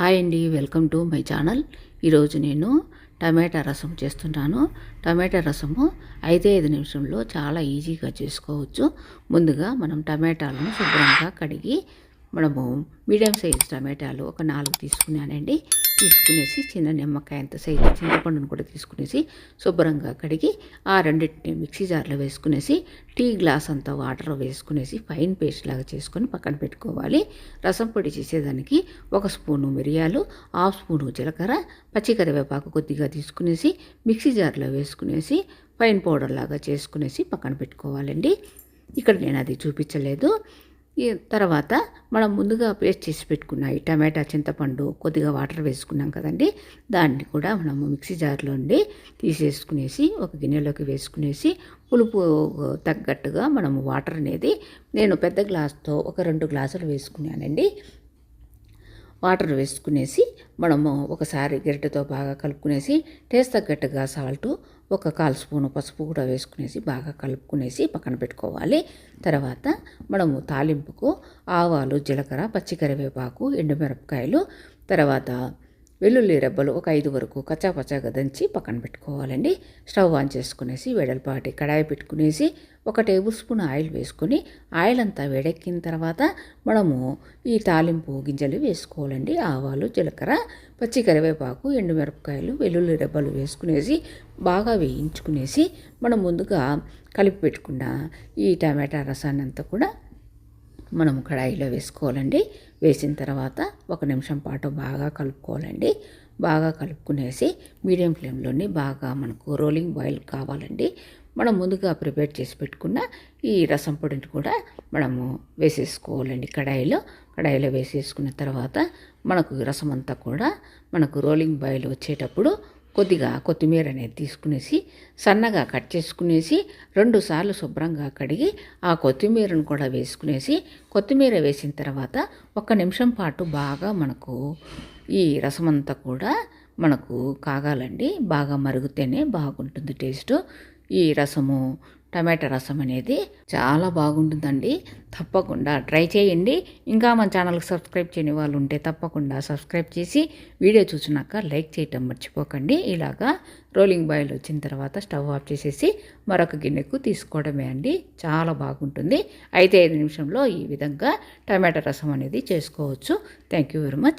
Hi అండి welcome to my channel. ఈరోజు నేను టమాటా రసం చేస్తున్నాను. టమాటా రసము ఐదే ఐదు నిమిషంలో చాలా ఈజీగా చేసుకోవచ్చు. ముందుగా మనం టమాటాలను శుభ్రంగా కడిగి మనము మీడియం సైజ్ టమాటాలు ఒక నాలుగు తీసుకున్నానండి. తీసుకునేసి చిన్న నిమ్మకాయ అంత సైజు చింతపండును కూడా తీసుకునేసి శుభ్రంగా కడిగి ఆ రెండింటిని మిక్సీ జార్లో వేసుకునేసి టీ గ్లాస్ అంతా వాటర్ వేసుకునేసి ఫైన్ పేస్ట్ లాగా చేసుకొని పక్కన పెట్టుకోవాలి. రసం పొడి చేసేదానికి ఒక స్పూను మిరియాలు హాఫ్ స్పూను జీలకర్ర పచ్చి కరివేపాకు కొద్దిగా తీసుకునేసి మిక్సీ జార్లో వేసుకునేసి ఫైన్ పౌడర్ లాగా చేసుకునేసి పక్కన పెట్టుకోవాలండి. ఇక్కడ నేను అది చూపించలేదు. ఈ తర్వాత మనం ముందుగా పేస్ట్ చేసి పెట్టుకున్న ఈ టమాటా చింతపండు కొద్దిగా వాటర్ వేసుకున్నాం కదండి. దాన్ని కూడా మనము మిక్సీ జార్లో ఉండి తీసేసుకునేసి ఒక గిన్నెలోకి వేసుకునేసి పులుపు తగ్గట్టుగా మనము వాటర్ అనేది నేను పెద్ద గ్లాస్తో ఒక రెండు గ్లాసులు వేసుకున్నానండి. వాటర్ వేసుకునేసి మనము ఒకసారి గరిటెతో బాగా కలుపుకునేసి టేస్ట్ తగ్గట్టుగా సాల్టు ఒక కాల్ స్పూను పసుపు కూడా వేసుకునేసి బాగా కలుపుకునేసి పక్కన పెట్టుకోవాలి. తర్వాత మనము తాలింపుకు ఆవాలు జీలకర్ర పచ్చి కరివేపాకు ఎండుమిరపకాయలు తర్వాత వెల్లుల్లి రెబ్బలు ఒక ఐదు వరకు కచ్చాపచ్చాగా దంచి పక్కన పెట్టుకోవాలండి. స్టవ్ ఆన్ చేసుకునేసి వెడల్పాటి కడాయి పెట్టుకునేసి ఒక టేబుల్ స్పూన్ ఆయిల్ వేసుకొని ఆయిల్ అంతా వేడెక్కిన తర్వాత మనము ఈ తాలింపు గింజలు వేసుకోవాలండి. ఆవాలు జీలకర్ర పచ్చి కరివేపాకు ఎండుమిరపకాయలు వెల్లుల్లి రెబ్బలు వేసుకునేసి బాగా వేయించుకునేసి మనం ముందుగా కలిపి పెట్టుకున్న ఈ టమాటా రసాన్ని అంతా కూడా మనం కడాయిలో వేసుకోవాలండి. వేసిన తర్వాత ఒక నిమిషం పాటు బాగా కలుపుకోవాలండి. బాగా కలుపుకునేసి మీడియం ఫ్లేమ్లోని బాగా మనకు రోలింగ్ బాయిల్ కావాలండి. మనం ముందుగా ప్రిపేర్ చేసి పెట్టుకున్న ఈ రసం పొడిని కూడా మనము వేసేసుకోవాలండి కడాయిలో. కడాయిలో వేసేసుకున్న తర్వాత మనకు రసం అంతా కూడా మనకు రోలింగ్ బాయిల్ వచ్చేటప్పుడు కొద్దిగా కొత్తిమీర అనేది తీసుకునేసి సన్నగా కట్ చేసుకునేసి రెండుసార్లు శుభ్రంగా కడిగి ఆ కొత్తిమీరను కూడా వేసుకునేసి కొత్తిమీర వేసిన తర్వాత ఒక నిమిషం పాటు బాగా మనకు ఈ రసం అంతా కూడా మనకు కాగాలండి. బాగా మరుగుతేనే బాగుంటుంది టేస్ట్. ఈ రసము టమాటా రసం అనేది చాలా బాగుంటుందండి. తప్పకుండా ట్రై చేయండి. ఇంకా మన ఛానల్కి సబ్స్క్రైబ్ చేయని వాళ్ళు ఉంటే తప్పకుండా సబ్స్క్రైబ్ చేసి వీడియో చూసినాక లైక్ చేయటం మర్చిపోకండి. ఇలాగా రోలింగ్ బాయిల్ వచ్చిన తర్వాత స్టవ్ ఆఫ్ చేసేసి మరొక గిన్నెకు తీసుకోవడమే అండి. చాలా బాగుంటుంది. అయితే ఐదు నిమిషంలో ఈ విధంగా టమాటా రసం అనేది చేసుకోవచ్చు. Thank you very much.